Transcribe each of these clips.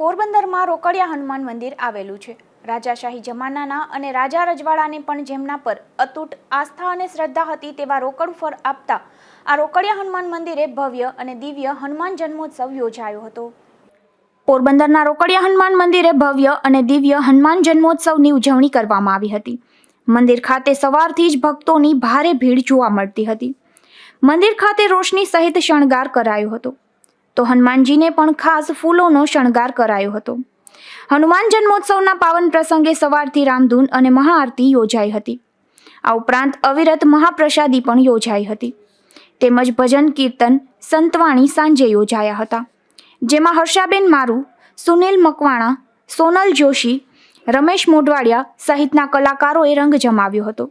પોરબંદરમાં રોકડિયા હનુમાન મંદિર આવેલું છે. રાજાશાહી જમાનાના અને રાજા રજવાડાને પણ જેમના પર અતૂટ આસ્થા અને શ્રદ્ધા હતી તેવા રોકડ ફળ આપતા આ રોકડિયા હનુમાન મંદિરે ભવ્ય અને દિવ્ય હનુમાન જન્મોત્સવ યોજાયો હતો. પોરબંદરના રોકડિયા હનુમાન મંદિરે ભવ્ય અને દિવ્ય હનુમાન જન્મોત્સવની ઉજવણી કરવામાં આવી હતી. મંદિર ખાતે સવારથી જ ભક્તોની ભારે ભીડ જોવા મળતી હતી. મંદિર ખાતે રોશની સહિત શણગાર કરાયો હતો. તો હનુમાનજીને પણ ખાસ ફૂલોનો શણગાર કરાયો હતો. હનુમાન જન્મોત્સવના પાવન પ્રસંગે સવારથી રામધૂન અને મહાઆરતી યોજાઈ હતી. આ ઉપરાંત અવિરત મહાપ્રસાદી પણ યોજાઈ હતી. તેમજ ભજન, કીર્તન, સંતવાણી સાંજે યોજાયા હતા. જેમાં હર્ષાબેન મારુ, સુનિલ મકવાણા, સોનલ જોશી, રમેશ મોઢવાડિયા સહિતના કલાકારોએ રંગ જમાવ્યો હતો.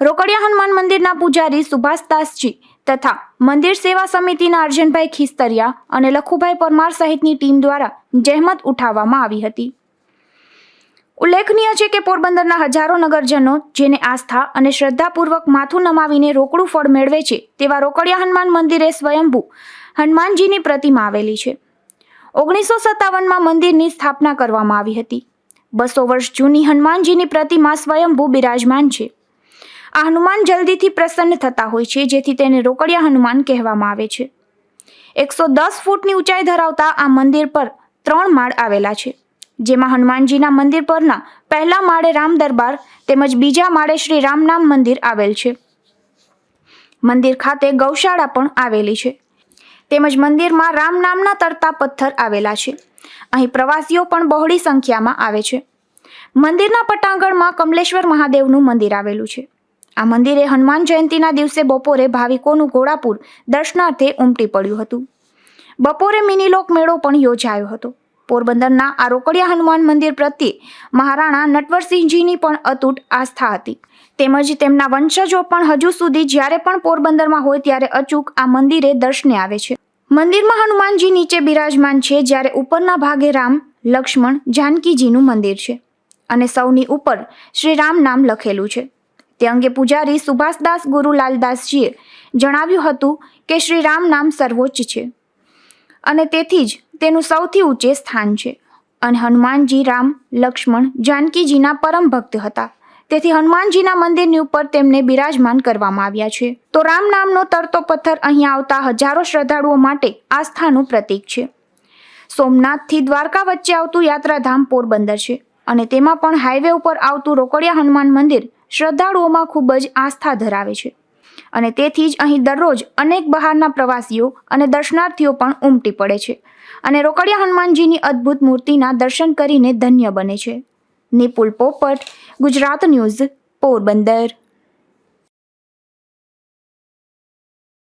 રોકડિયા હનુમાન મંદિરના પૂજારી સુભાષદાસજી તથા મંદિર સેવા સમિતિના અર્જનભાઈ ખિસ્તરિયા અને લખુભાઈ પરમાર સહિતની ટીમ દ્વારા જહેમત ઉઠાવવામાં આવી હતી. ઉલ્લેખનીય છે કે પોરબંદરના હજારો નગરજનો જેને આસ્થા અને શ્રદ્ધાપૂર્વક માથું નમાવીને રોકડું ફળ મેળવે છે તેવા રોકડિયા હનુમાન મંદિરે સ્વયંભૂ હનુમાનજીની પ્રતિમા આવેલી છે. ઓગણીસો સત્તાવનમાં મંદિરની સ્થાપના કરવામાં આવી હતી. બસો વર્ષ જૂની હનુમાનજીની પ્રતિમા સ્વયંભૂ બિરાજમાન છે. આ હનુમાન જલ્દીથી પ્રસન્ન થતા હોય છે, જેથી તેને રોકડિયા હનુમાન કહેવામાં આવે છે. એકસો દસ ફૂટની ઊંચાઈ ધરાવતા આ મંદિર પર ત્રણ માળ આવેલા છે. જેમાં હનુમાનજીના મંદિર પરના પહેલા માળે રામ દરબાર તેમજ બીજા માળે શ્રી રામનામ મંદિર આવેલ છે. મંદિર ખાતે ગૌશાળા પણ આવેલી છે. તેમજ મંદિરમાં રામ નામના તરતા પથ્થર આવેલા છે. અહીં પ્રવાસીઓ પણ બહોળી સંખ્યામાં આવે છે. મંદિરના પટાંગણમાં કમલેશ્વર મહાદેવનું મંદિર આવેલું છે. આ મંદિરે હનુમાન જયંતીના દિવસે બપોરે ભાવિકોનું ઘોડાપુર દર્શનાર્થે ઉમટી પડ્યું હતું. બપોરે મિનીલોક મેળો પણ યોજાયો હતો. પોરબંદરના આ રોકડિયા હનુમાન મંદિર પ્રત્યે મહારાણા નટવરસિંહજીની પણ અતૂટ આસ્થા હતી. તેમજ તેમના વંશજો પણ હજુ સુધી જ્યારે પણ પોરબંદરમાં હોય ત્યારે અચૂક આ મંદિરે દર્શને આવે છે. મંદિરમાં હનુમાનજી નીચે બિરાજમાન છે જ્યારે ઉપરના ભાગે રામ, લક્ષ્મણ, જાનકીજીનું મંદિર છે. અને સૌની ઉપર શ્રી રામ નામ લખેલું છે. તે અંગે પૂજારી સુભાષદાસ ગુરુલાલદાસજીએ જણાવ્યું હતું કે શ્રી રામ નામ સર્વોચ્ચ છે. અને તેથી જ તેનું સૌથી ઊંચે સ્થાન છે. અને હનુમાનજી રામ, લક્ષ્મણ, જાનકીજીના પરમ ભક્ત હતા. તેથી હનુમાનજીના મંદિરની ઉપર તેમને બિરાજમાન કરવામાં આવ્યા છે. તો રામ નામનો તરતો પથ્થર અહીં આવતા હજારો શ્રદ્ધાળુઓ માટે આસ્થાનું પ્રતીક છે. સોમનાથથી દ્વારકા વચ્ચે આવતું યાત્રાધામ પોરબંદર છે. અને તેમાં પણ હાઈવે ઉપર આવતું રોકડિયા હનુમાન મંદિર શ્રદ્ધાળુઓમાં ખૂબ જ આસ્થા ધરાવે છે. અને તેથી જ અહીં દરરોજ અનેક બહારના પ્રવાસીઓ અને દર્શનાર્થીઓ પણ ઉમટી પડે છે. અને રોકડિયા હનુમાનજીની અદ્ભુત મૂર્તિના દર્શન કરીને ધન્ય બને છે. નિપુલ પોપટ, ગુજરાત ન્યૂઝ, પોરબંદર.